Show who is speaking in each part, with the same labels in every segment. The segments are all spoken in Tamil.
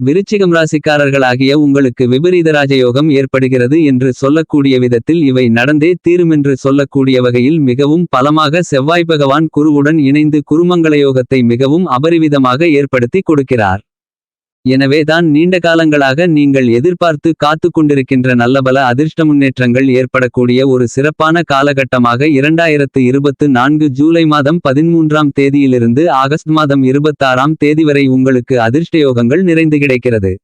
Speaker 1: விருச்சிகம் ராசிக்காரர்களாகிய உங்களுக்கு விபரீத ராஜயோகம் ஏற்படுகிறது என்று சொல்லக்கூடிய விதத்தில் இவை நடந்தே தீருமென்று சொல்லக்கூடிய வகையில் மிகவும் பலமாக செவ்வாய் பகவான் குருவுடன் இணைந்து குருமங்கள யோகத்தை மிகவும் அபரிவிதமாக ஏற்படுத்தி கொடுக்கிறார். எனவே தான் நீண்ட காலங்களாக நீங்கள் எதிர்பார்த்து காத்து கொண்டிருக்கின்ற நல்லபல அதிர்ஷ்ட முன்னேற்றங்கள் ஏற்படக்கூடிய ஒரு சிறப்பான காலகட்டமாக இரண்டாயிரத்து இருபத்து நான்கு ஜூலை மாதம் பதிமூன்றாம் தேதியிலிருந்து ஆகஸ்ட் மாதம் இருபத்தாறாம் தேதி வரை உங்களுக்கு அதிர்ஷ்டயோகங்கள் நிறைந்து கிடைக்கிறது.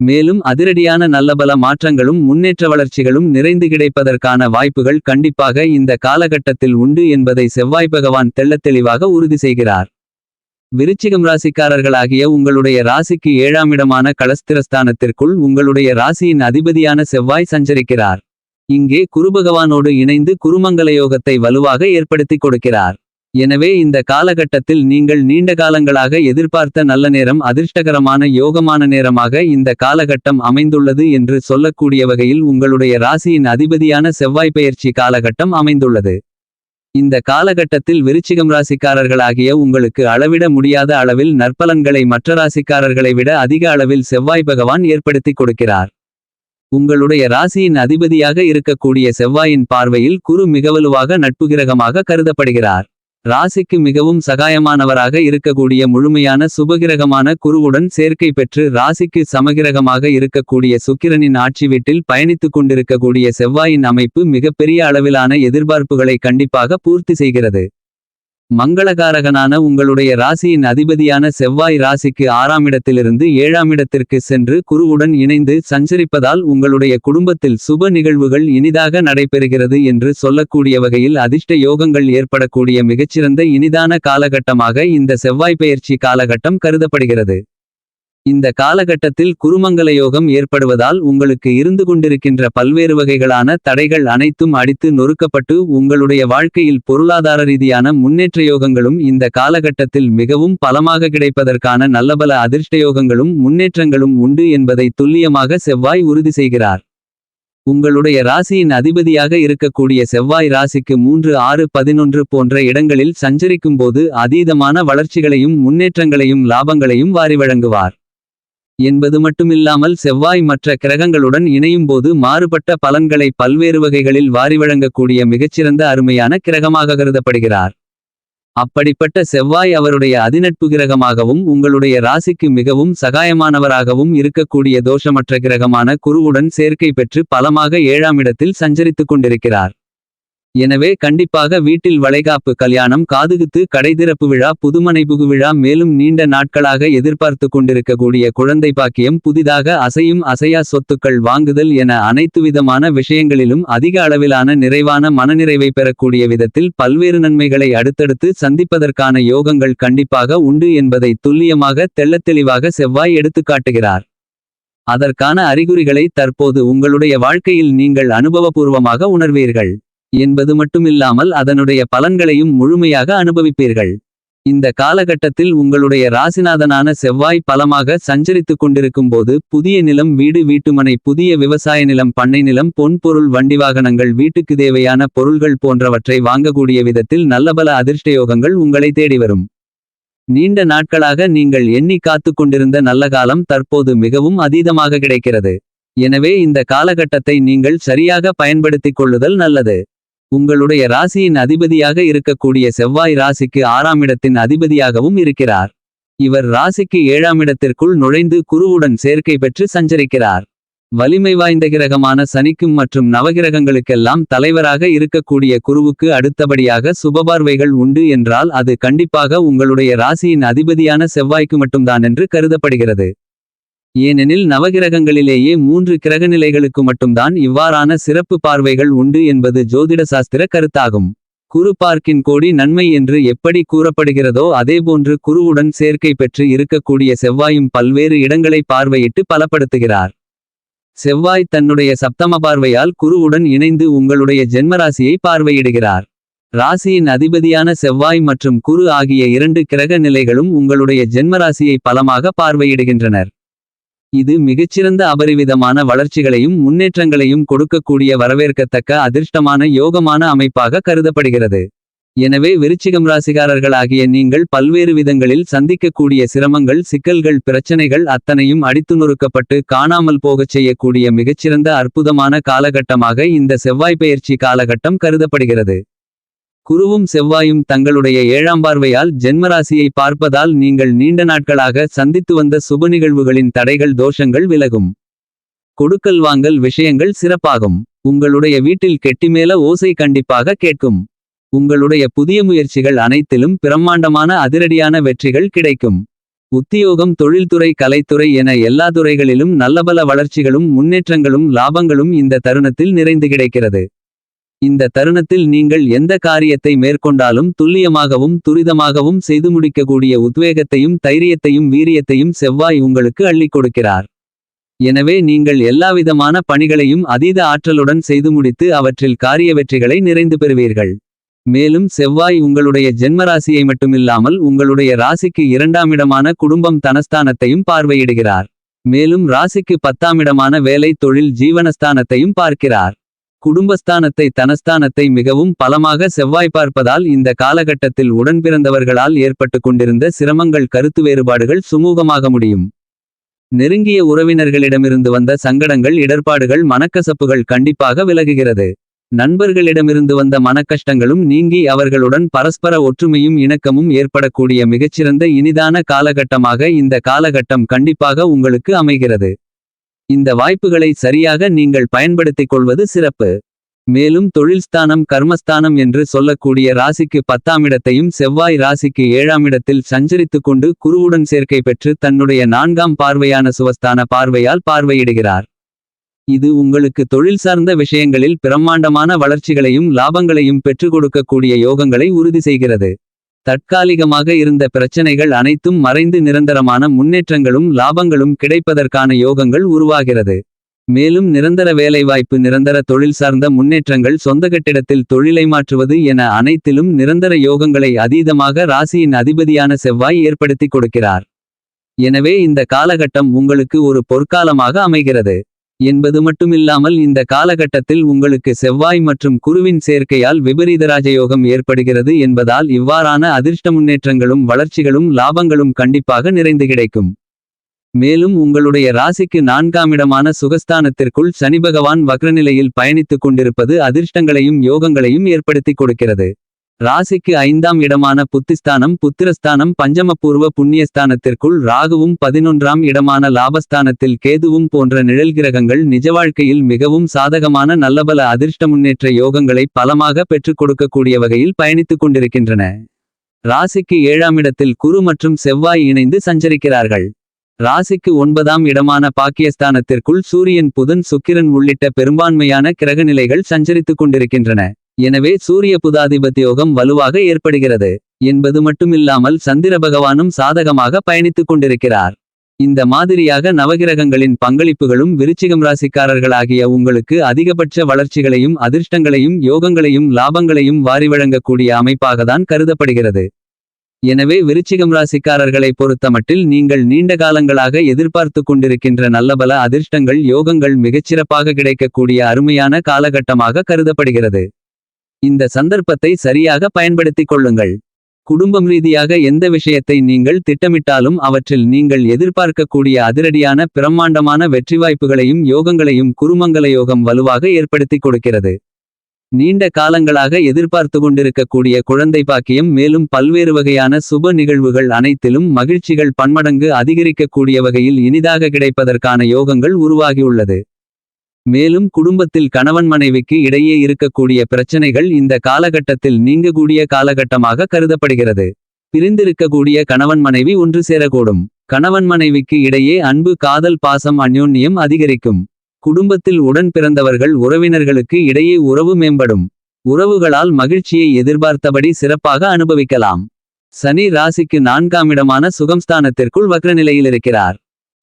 Speaker 1: மேலும் அதிரடியான நல்லபல மாற்றங்களும் முன்னேற்ற வளர்ச்சிகளும் நிறைந்து கிடைப்பதற்கான வாய்ப்புகள் கண்டிப்பாக இந்த காலகட்டத்தில் உண்டு என்பதை செவ்வாய் பகவான் தெள்ளத்தெளிவாக உறுதி செய்கிறார். விருச்சிகம் ராசிக்காரர்களாகிய உங்களுடைய ராசிக்கு ஏழாம் இடமான களஸ்திரஸ்தானத்திற்குள் உங்களுடைய ராசியின் அதிபதியான செவ்வாய் சஞ்சரிக்கிறார். இங்கே குருபகவானோடு இணைந்து குருமங்கல யோகத்தை வலுவாக ஏற்படுத்திக் கொடுக்கிறார். எனவே இந்த காலகட்டத்தில் நீங்கள் நீண்ட காலங்களாக எதிர்பார்த்த நல்ல நேரம் அதிர்ஷ்டகரமான யோகமான நேரமாக இந்த காலகட்டம் அமைந்துள்ளது என்று சொல்லக்கூடிய வகையில் உங்களுடைய ராசியின் அதிபதியான செவ்வாய் பெயர்ச்சி காலகட்டம் அமைந்துள்ளது. இந்த காலகட்டத்தில் விருச்சிகம் ராசிக்காரர்களாகிய உங்களுக்கு அளவிட முடியாத அளவில் நற்பலன்களை மற்ற ராசிக்காரர்களை விட அதிக அளவில் செவ்வாய் பகவான் ஏற்படுத்தி கொடுக்கிறார். உங்களுடைய ராசியின் அதிபதியாக இருக்கக்கூடிய செவ்வாயின் பார்வையில் குரு மிகவலுவாக நட்புகிரகமாக கருதப்படுகிறார். ராசிக்கு மிகவும் சகாயமானவராக இருக்கக்கூடிய முழுமையான சுபகிரகமான குருவுடன் சேர்க்கை பெற்று ராசிக்கு சமகிரகமாக இருக்கக்கூடிய சுக்கிரனின் ஆட்சி வீட்டில் பயணித்துக் கொண்டிருக்கக்கூடிய செவ்வாயின் அமைப்பு மிகப்பெரிய அளவிலான எதிர்பார்ப்புகளை கண்டிப்பாக பூர்த்தி செய்கிறது. மங்களகாரகனான உங்களுடைய ராசியின் அதிபதியான செவ்வாய் ராசிக்கு ஆறாம் இடத்திலிருந்து ஏழாம் இடத்திற்கு சென்று குருவுடன் இணைந்து சஞ்சரிப்பதால் உங்களுடைய குடும்பத்தில் சுப நிகழ்வுகள் இனிதாக நடைபெறுகிறது என்று சொல்லக்கூடிய வகையில் அதிர்ஷ்ட யோகங்கள் ஏற்படக்கூடிய மிகச்சிறந்த இனிதான காலகட்டமாக இந்த செவ்வாய் பெயர்ச்சி காலகட்டம் கருதப்படுகிறது. இந்த காலகட்டத்தில் குருமங்கல யோகம் ஏற்படுவதால் உங்களுக்கு இருந்து கொண்டிருக்கின்ற பல்வேறு வகைகளான தடைகள் அனைத்தும் அடித்து நொறுக்கப்பட்டு உங்களுடைய வாழ்க்கையில் பொருளாதார ரீதியான முன்னேற்ற யோகங்களும் இந்த காலகட்டத்தில் மிகவும் பலமாக கிடைப்பதற்கான நல்லபல அதிர்ஷ்ட யோகங்களும் முன்னேற்றங்களும் உண்டு என்பதை துல்லியமாக செவ்வாய் உறுதி செய்கிறார். உங்களுடைய ராசியின் அதிபதியாக இருக்கக்கூடிய செவ்வாய் ராசிக்கு மூன்று ஆறு பதினொன்று போன்ற இடங்களில் சஞ்சரிக்கும்போது அதீதமான வளர்ச்சிகளையும் முன்னேற்றங்களையும் லாபங்களையும் வாரி வழங்குவார். என்பது மட்டுமில்லாமல் செவ்வாய் மற்ற கிரகங்களுடன் இணையும்போது மாறுபட்ட பலன்களை பல்வேறு வகைகளில் வாரி வழங்கக்கூடிய மிகச்சிறந்த அருமையான கிரகமாக கருதப்படுகிறார். அப்படிப்பட்ட செவ்வாய் அவருடைய அதிநட்பு கிரகமாகவும் உங்களுடைய ராசிக்கு மிகவும் சகாயமானவராகவும் இருக்கக்கூடிய தோஷமற்ற கிரகமான குருவுடன் சேர்க்கை பெற்று பலமாக ஏழாம் இடத்தில் சஞ்சரித்துக் கொண்டிருக்கிறார். எனவே கண்டிப்பாக வீட்டில் வளைகாப்பு கல்யாணம் காதுகுத்து கடைதிறப்பு விழா புதுமனை புகு விழா மேலும் நீண்ட நாட்களாக எதிர்பார்த்து கொண்டிருக்கக்கூடிய குழந்தை பாக்கியம் புதிதாக அசையும் அசையா சொத்துக்கள் வாங்குதல் என அனைத்து விதமான விஷயங்களிலும் அதிக அளவிலான நிறைவான மனநிறைவை பெறக்கூடிய விதத்தில் பல்வேறு நன்மைகளை அடுத்தடுத்து சந்திப்பதற்கான யோகங்கள் கண்டிப்பாக உண்டு என்பதை துல்லியமாக தெள்ளத்தெளிவாக செவ்வாய் எடுத்துக்காட்டுகிறார் அதற்கான அறிகுறிகளை தற்போது உங்களுடைய வாழ்க்கையில் நீங்கள் அனுபவபூர்வமாக உணர்வீர்கள். என்பது மட்டுமில்லாமல் அதனுடைய பலன்களையும் முழுமையாக அனுபவிப்பீர்கள். இந்த காலகட்டத்தில் உங்களுடைய ராசிநாதனான செவ்வாய் பலமாக சஞ்சரித்துக் கொண்டிருக்கும்போது புதிய நிலம் வீடு வீட்டுமனை புதிய விவசாய நிலம் பண்ணை நிலம் பொன்பொருள் வண்டி வாகனங்கள் வீட்டுக்கு தேவையான பொருள்கள் போன்றவற்றை வாங்கக்கூடிய விதத்தில் நல்லபல அதிர்ஷ்டயோகங்கள் உங்களை தேடி வரும். நீண்ட நாட்களாக நீங்கள் எண்ணி காத்து கொண்டிருந்த நல்ல காலம் தற்போது மிகவும் அதீதமாக கிடைக்கிறது. எனவே இந்த காலகட்டத்தை நீங்கள் சரியாக பயன்படுத்திக் கொள்ளுதல் நல்லது. உங்களுடைய ராசியின் அதிபதியாக இருக்கக்கூடிய செவ்வாய் ராசிக்கு ஆறாம் இடத்தின் அதிபதியாகவும் இருக்கிறார். இவர் ராசிக்கு ஏழாம் இடத்திற்குள் நுழைந்து குருவுடன் சேர்க்கை பெற்று சஞ்சரிக்கிறார். வலிமை வாய்ந்த கிரகமான சனிக்கும் மற்றும் நவகிரகங்களுக்கெல்லாம் தலைவராக இருக்கக்கூடிய குருவுக்கு அடுத்தபடியாக சுபபார்வைகள் உண்டு என்றால் அது கண்டிப்பாக உங்களுடைய ராசியின் அதிபதியான செவ்வாய்க்கு மட்டும்தான் என்று கருதப்படுகிறது. ஏனெனில் நவகிரகங்களிலேயே மூன்று கிரகநிலைகளுக்கு மட்டும்தான் இவ்வாறான சிறப்பு பார்வைகள் உண்டு என்பது ஜோதிட சாஸ்திர கருத்தாகும். குரு பார்க்கின் கோடி நன்மை என்று எப்படி கூறப்படுகிறதோ அதேபோன்று குருவுடன் சேர்க்கை பெற்று இருக்கக்கூடிய செவ்வாயும் பல்வேறு இடங்களை பார்வையிட்டு பலப்படுத்துகிறார். செவ்வாய் தன்னுடைய சப்தம பார்வையால் குருவுடன் இணைந்து உங்களுடைய ஜென்மராசியை பார்வையிடுகிறார். ராசியின் அதிபதியான செவ்வாய் மற்றும் குரு ஆகிய இரண்டு கிரக நிலைகளும் உங்களுடைய ஜென்மராசியை பலமாக பார்வையிடுகின்றனர். இது மிகச்சிறந்த அபரிவிதமான வளர்ச்சிகளையும் முன்னேற்றங்களையும் கொடுக்கக்கூடிய வரவேற்கத்தக்க அதிர்ஷ்டமான யோகமான அமைப்பாக கருதப்படுகிறது. எனவே விருச்சிகம் ராசிகாரர்களாகிய நீங்கள் பல்வேறு விதங்களில் சந்திக்கக்கூடிய சிரமங்கள் சிக்கல்கள் பிரச்சனைகள் அத்தனையும் அடித்து நொறுக்கப்பட்டு காணாமல் போகச் செய்யக்கூடிய மிகச்சிறந்த அற்புதமான காலகட்டமாக இந்த செவ்வாய் பெயர்ச்சி காலகட்டம் கருதப்படுகிறது. குருவும் செவ்வாயும் தங்களுடைய ஏழாம் பார்வையால் ஜென்மராசியை பார்ப்பதால் நீங்கள் நீண்ட நாட்களாக சந்தித்து வந்த சுப நிகழ்வுகளின் தடைகள் தோஷங்கள் விலகும். கொடுக்கல் வாங்கல் விஷயங்கள் சிறப்பாகும். உங்களுடைய வீட்டில் கெட்டிமேல ஓசை கண்டிப்பாக கேட்கும். உங்களுடைய புதிய முயற்சிகள் அனைத்திலும் பிரம்மாண்டமான அதிரடியான வெற்றிகள் கிடைக்கும். உத்தியோகம் தொழில்துறை கலைத்துறை என எல்லா துறைகளிலும் நல்லபல வளர்ச்சிகளும் முன்னேற்றங்களும் லாபங்களும் இந்த தருணத்தில் நிறைந்து கிடைக்கிறது. இந்த தருணத்தில் நீங்கள் எந்த காரியத்தை மேற்கொண்டாலும் துல்லியமாகவும் துரிதமாகவும் செய்து முடிக்கக்கூடிய உத்வேகத்தையும் தைரியத்தையும் வீரியத்தையும் செவ்வாய் உங்களுக்கு அள்ளிக் கொடுக்கிறார். எனவே நீங்கள் எல்லாவிதமான பணிகளையும் அதீத ஆற்றலுடன் செய்து முடித்து அவற்றில் காரிய வெற்றிகளை நிறைந்து பெறுவீர்கள். மேலும் செவ்வாய் உங்களுடைய ஜென்மராசியை மட்டுமில்லாமல் உங்களுடைய ராசிக்கு இரண்டாமிடமான குடும்பம் தனஸ்தானத்தையும் பார்வையிடுகிறார். மேலும் ராசிக்கு பத்தாமிடமான வேலை தொழில் ஜீவனஸ்தானத்தையும் பார்க்கிறார். குடும்பஸ்தானத்தை தனஸ்தானத்தை மிகவும் பலமாக செவ்வாய் பார்ப்பதால் இந்த காலகட்டத்தில் உடன்பிறந்தவர்களால் ஏற்பட்டு கொண்டிருந்த சிரமங்கள் கருத்து வேறுபாடுகள் சுமூகமாக முடியும். நெருங்கிய உறவினர்களிடமிருந்து வந்த சங்கடங்கள் இடர்பாடுகள் மனக்கசப்புகள் கண்டிப்பாக விலகுகிறது. நண்பர்களிடமிருந்து வந்த மனக்கஷ்டங்களும் நீங்கி அவர்களுடன் பரஸ்பர ஒற்றுமையும் இணக்கமும் ஏற்படக்கூடிய மிகச்சிறந்த இனிதான காலகட்டமாக இந்த காலகட்டம் கண்டிப்பாக உங்களுக்கு அமைகிறது. இந்த வாய்ப்புகளை சரியாக நீங்கள் பயன்படுத்திக் கொள்வது சிறப்பு. மேலும் தொழில்ஸ்தானம் கர்மஸ்தானம் என்று சொல்லக்கூடிய ராசிக்கு பத்தாமிடத்தையும் செவ்வாய் ராசிக்கு ஏழாமிடத்தில் சஞ்சரித்துக் கொண்டு குருவுடன் சேர்க்கை பெற்று தன்னுடைய நான்காம் பார்வையான சுவஸ்தான பார்வையால் பார்வையிடுகிறார். இது உங்களுக்கு தொழில் சார்ந்த விஷயங்களில் பிரம்மாண்டமான வளர்ச்சிகளையும் லாபங்களையும் பெற்றுக் கொடுக்கக்கூடிய யோகங்களை உறுதி செய்கிறது. தற்காலிகமாக இருந்த பிரச்சனைகள் அனைத்தும் மறைந்து நிரந்தரமான முன்னேற்றங்களும் லாபங்களும் கிடைப்பதற்கான யோகங்கள் உருவாகிறது. மேலும் நிரந்தர வேலைவாய்ப்பு நிரந்தர தொழில் சார்ந்த முன்னேற்றங்கள் சொந்த கட்டிடத்தில் தொழிலை மாற்றுவது என அனைத்திலும் நிரந்தர யோகங்களை அதீதமாக ராசியின் அதிபதியான செவ்வாய் ஏற்படுத்திக் கொடுக்கிறார். எனவே இந்த காலகட்டம் உங்களுக்கு ஒரு பொற்காலமாக அமைகிறது. என்பது மட்டுமில்லாமல் இந்த காலகட்டத்தில் உங்களுக்கு செவ்வாய் மற்றும் குருவின் சேர்க்கையால் விபரீத ராஜயோகம் ஏற்படுகிறது என்பதால் இவ்வாறான அதிர்ஷ்ட முன்னேற்றங்களும் வளர்ச்சிகளும் லாபங்களும் கண்டிப்பாக நிறைந்து கிடைக்கும். மேலும் உங்களுடைய ராசிக்கு நான்காமிடமான சுகஸ்தானத்திற்குள் சனி பகவான் வக்ரநிலையில் பயணித்துக் கொண்டிருப்பது அதிர்ஷ்டங்களையும் யோகங்களையும் ஏற்படுத்திக் கொடுக்கிறது. ராசிக்கு ஐந்தாம் இடமான புத்திஸ்தானம் புத்திரஸ்தானம் பஞ்சமபூர்வ புண்ணியஸ்தானத்திற்குள் ராகுவும் பதினொன்றாம் இடமான லாபஸ்தானத்தில் கேதுவும் போன்ற நிழல் கிரகங்கள் நிஜ வாழ்க்கையில் மிகவும் சாதகமான நல்லபல அதிர்ஷ்ட முன்னேற்ற யோகங்களை பலமாக பெற்றுக் கொடுக்கக்கூடிய வகையில் பயணித்துக் கொண்டிருக்கின்றன. ராசிக்கு ஏழாம் இடத்தில் குரு மற்றும் செவ்வாய் இணைந்து சஞ்சரிக்கிறார்கள். ராசிக்கு ஒன்பதாம் இடமான பாக்கியஸ்தானத்திற்குள் சூரியன் புதன் சுக்கிரன் உள்ளிட்ட பெரும்பான்மையான கிரகநிலைகள் சஞ்சரித்துக் கொண்டிருக்கின்றன. எனவே சூரிய புதாதிபத்தியோகம் வலுவாக ஏற்படுகிறது என்பது மட்டுமில்லாமல் சந்திர பகவானும் சாதகமாக பயணித்துக் கொண்டிருக்கிறார். இந்த மாதிரியாக நவகிரகங்களின் பங்களிப்புகளும் விருச்சிகம் ராசிக்காரர்களாகிய உங்களுக்கு அதிகபட்ச வளர்ச்சிகளையும் அதிர்ஷ்டங்களையும் யோகங்களையும் லாபங்களையும் வாரி வழங்கக்கூடிய அமைப்பாகத்தான் கருதப்படுகிறது. எனவே விருச்சிகம் ராசிக்காரர்களை பொறுத்தமட்டில் நீங்கள் நீண்ட காலங்களாக எதிர்பார்த்து கொண்டிருக்கின்ற நல்லபல அதிர்ஷ்டங்கள் யோகங்கள் மிகச்சிறப்பாக கிடைக்கக்கூடிய அருமையான காலகட்டமாக கருதப்படுகிறது. இந்த சந்தர்ப்பத்தை சரியாக பயன்படுத்திக் கொள்ளுங்கள். குடும்பம் ரீதியாக எந்த விஷயத்தை நீங்கள் திட்டமிட்டாலும் அவற்றில் நீங்கள் எதிர்பார்க்கக்கூடிய அதிரடியான பிரம்மாண்டமான வெற்றி வாய்ப்புகளையும் யோகங்களையும் குருமங்கல யோகம் வலுவாக ஏற்படுத்திக் கொடுக்கிறது. நீண்ட காலங்களாக எதிர்பார்த்து கொண்டிருக்கக்கூடிய குழந்தை பாக்கியம் மேலும் பல்வேறு வகையான சுப நிகழ்வுகள் அனைத்திலும் மகிழ்ச்சிகள் பன்மடங்கு அதிகரிக்கக்கூடிய வகையில் இனிதாக கிடைப்பதற்கான யோகங்கள் உருவாகியுள்ளது. மேலும் குடும்பத்தில் கணவன் மனைவிக்கு இடையே இருக்கக்கூடிய பிரச்சனைகள் இந்த காலகட்டத்தில் நீங்கக்கூடிய காலகட்டமாக கருதப்படுகிறது. பிரிந்திருக்கக்கூடிய கணவன் மனைவி ஒன்று சேரக்கூடும். கணவன் மனைவிக்கு இடையே அன்பு காதல் பாசம் அந்யோன்யம் அதிகரிக்கும். குடும்பத்தில் உடன் பிறந்தவர்கள் உறவினர்களுக்கு இடையே உறவு மேம்படும். உறவுகளால் மகிழ்ச்சியை எதிர்பார்த்தபடி சிறப்பாக அனுபவிக்கலாம். சனி ராசிக்கு நான்காம் இடமான சுகம்ஸ்தானத்திற்குள் வக்ரநிலையில் இருக்கிறார்.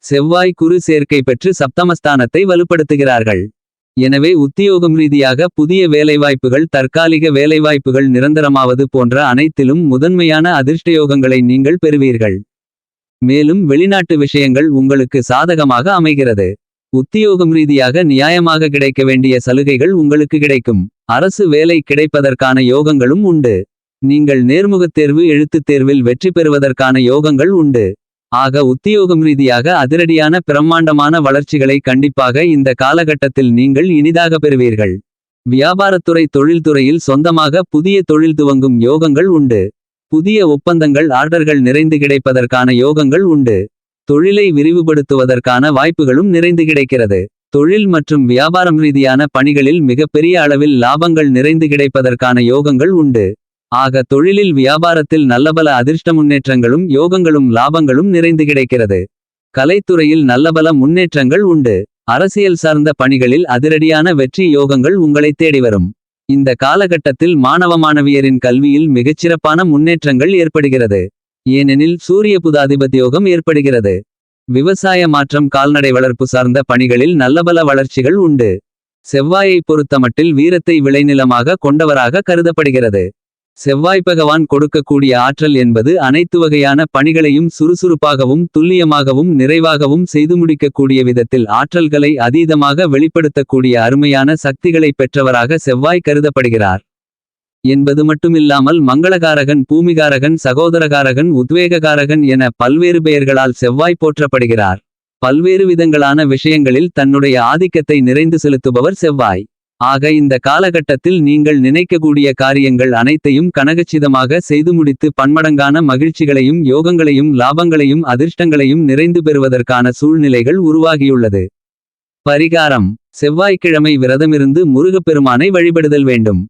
Speaker 1: செவ்வாய் குரு சேர்க்கை பெற்று சப்தமஸ்தானத்தை வலுப்படுத்துகிறார்கள். எனவே உத்தியோகம் ரீதியாக புதிய வேலைவாய்ப்புகள் தற்காலிக வேலைவாய்ப்புகள் நிரந்தரமாவது போன்ற அனைத்திலும் முதன்மையான அதிர்ஷ்டயோகங்களை நீங்கள் பெறுவீர்கள். மேலும் வெளிநாட்டு விஷயங்கள் உங்களுக்கு சாதகமாக அமைகிறது. உத்தியோகம் ரீதியாக நியாயமாக கிடைக்க வேண்டிய சலுகைகள் உங்களுக்கு கிடைக்கும். அரசு வேலை கிடைப்பதற்கான யோகங்களும் உண்டு. நீங்கள் நேர்முகத் தேர்வு எழுத்துத் தேர்வில் வெற்றி பெறுவதற்கான யோகங்கள் உண்டு. ஆக உத்தியோகம் ரீதியாக அதிரடியான பிரம்மாண்டமான வளர்ச்சிகளை கண்டிப்பாக இந்த காலகட்டத்தில் நீங்கள் இனிதாக பெறுவீர்கள். வியாபாரத்துறை தொழில்துறையில் சொந்தமாக புதிய தொழில் துவங்கும் யோகங்கள் உண்டு. புதிய ஒப்பந்தங்கள் ஆர்டர்கள் நிறைந்து கிடைப்பதற்கான யோகங்கள் உண்டு. தொழிலை விரிவுபடுத்துவதற்கான வாய்ப்புகளும் நிறைந்து கிடைக்கிறது. தொழில் மற்றும் வியாபாரம் ரீதியான பணிகளில் மிகப்பெரிய அளவில் லாபங்கள் நிறைந்து கிடைப்பதற்கான யோகங்கள் உண்டு. ஆக தொழிலில் வியாபாரத்தில் நல்லபல அதிர்ஷ்ட முன்னேற்றங்களும் யோகங்களும் லாபங்களும் நிறைந்து கிடைக்கிறது. கலைத்துறையில் நல்லபல முன்னேற்றங்கள் உண்டு. அரசியல் சார்ந்த பணிகளில் அதிரடியான வெற்றி யோகங்கள் உங்களை தேடி வரும். இந்த காலகட்டத்தில் மாணவ மாணவியரின் கல்வியில் மிகச்சிறப்பான முன்னேற்றங்கள் ஏற்படுகிறது. ஏனெனில் சூரிய புதாதிபத்தியோகம் ஏற்படுகிறது. விவசாய மாற்றம் கால்நடை வளர்ப்பு சார்ந்த பணிகளில் நல்லபல வளர்ச்சிகள் உண்டு. செவ்வாயை பொறுத்தமட்டில் வீரத்தை விளைநிலமாக கொண்டவராக கருதப்படுகிறது. செவ்வாய் பகவான் கொடுக்கக்கூடிய ஆற்றல் என்பது அனைத்து வகையான பணிகளையும் சுறுசுறுப்பாகவும் துல்லியமாகவும் நிறைவாகவும் செய்து முடிக்கக்கூடிய விதத்தில் ஆற்றல்களை அதீதமாக வெளிப்படுத்தக்கூடிய அருமையான சக்திகளை பெற்றவராக செவ்வாய் கருதப்படுகிறார். என்பது மட்டுமில்லாமல் மங்களகாரகன் பூமிகாரகன் சகோதரகாரகன் உத்வேககாரகன் என பல்வேறு பெயர்களால் செவ்வாய் போற்றப்படுகிறார். பல்வேறு விதங்களான விஷயங்களில் தன்னுடைய ஆதிக்கத்தை நிறைந்து செலுத்துபவர் செவ்வாய். ஆக இந்த காலகட்டத்தில் நீங்கள் நினைக்கக்கூடிய காரியங்கள் அனைத்தையும் கனகச்சிதமாக செய்து முடித்து பன்மடங்கான மகிழ்ச்சிகளையும் யோகங்களையும் லாபங்களையும் அதிர்ஷ்டங்களையும் நிறைந்து பெறுவதற்கான சூழ்நிலைகள் உருவாகியுள்ளது. பரிகாரம். செவ்வாய்க்கிழமை விரதமிருந்து முருகப்பெருமானை வழிபடுதல் வேண்டும்.